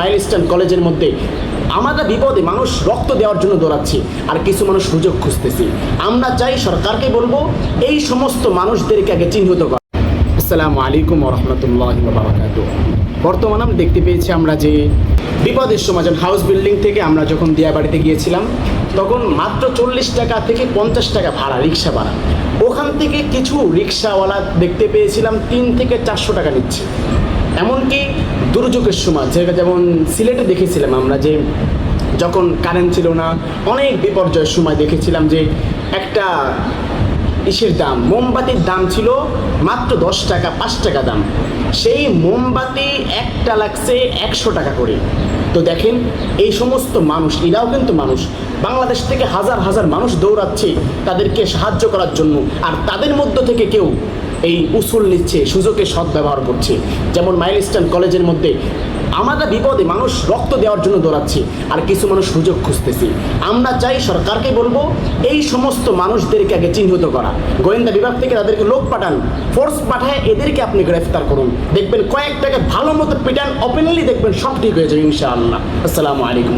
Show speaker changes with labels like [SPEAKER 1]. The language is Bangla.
[SPEAKER 1] মাইলস্টান কলেজের মধ্যে আমরা বিপদে মানুষ রক্ত দেওয়ার জন্য দৌড়াচ্ছি আর কিছু মানুষ সুযোগ খুঁজতেছি। আমরা চাই সরকারকে বলব, এই সমস্ত মানুষদেরকে আগে চিহ্নিত করা। আসসালামু আলাইকুম রহমতুল্লাহ বারাকাতু বর্তমানে আমরা দেখতে পেয়েছি আমরা যে বিপদের সময় যখন হাউস বিল্ডিং থেকে আমরা যখন দিয়াবাড়িতে গিয়েছিলাম, তখন মাত্র চল্লিশ টাকা থেকে পঞ্চাশ টাকা ভাড়া, রিক্সা ভাড়া। ওখান থেকে কিছু রিক্সাওয়ালা দেখতে পেয়েছিলাম, তিন থেকে চারশো টাকা নিচ্ছে। এমনকি দুর্যোগের সময় যেটা যেমন সিলেটে দেখেছিলাম আমরা যে যখন কারেন্ট ছিল না, অনেক বিপর্যয়ের সময় দেখেছিলাম যে একটা ইসের দাম, মোমবাতির দাম ছিল মাত্র দশ টাকা, পাঁচ টাকা দাম। সেই মোমবাতি একটা লাগছে একশো টাকা করে। তো দেখেন, এই সমস্ত মানুষ, এরাও কিন্তু মানুষ। বাংলাদেশ থেকে হাজার হাজার মানুষ দৌড়াচ্ছে তাদেরকে সাহায্য করার জন্য। আর তাদের মধ্য থেকে কেউ এই উসুল নিচ্ছে সুযোগে সদ্ব্যবহার করছে। যেমন মাইলস্টান কলেজের মধ্যে আমরা বিপদে মানুষ রক্ত দেওয়ার জন্য দৌড়াচ্ছি আর কিছু মানুষ সুযোগ খুঁজতেছি। আমরা চাই সরকারকে বলব, এই সমস্ত মানুষদেরকে আগে চিহ্নিত করা। গোয়েন্দা বিভাগ থেকে তাদেরকে লোক পাঠান ফোর্স পাঠায় এদেরকে আপনি গ্রেফতার করুন। দেখবেন কয়েকটাকে ভালো মতো পিটান ওপেনলি দেখবেন সব ঠিক হয়ে যাবে ইনশাআল্লাহ। আসসালামু আলাইকুম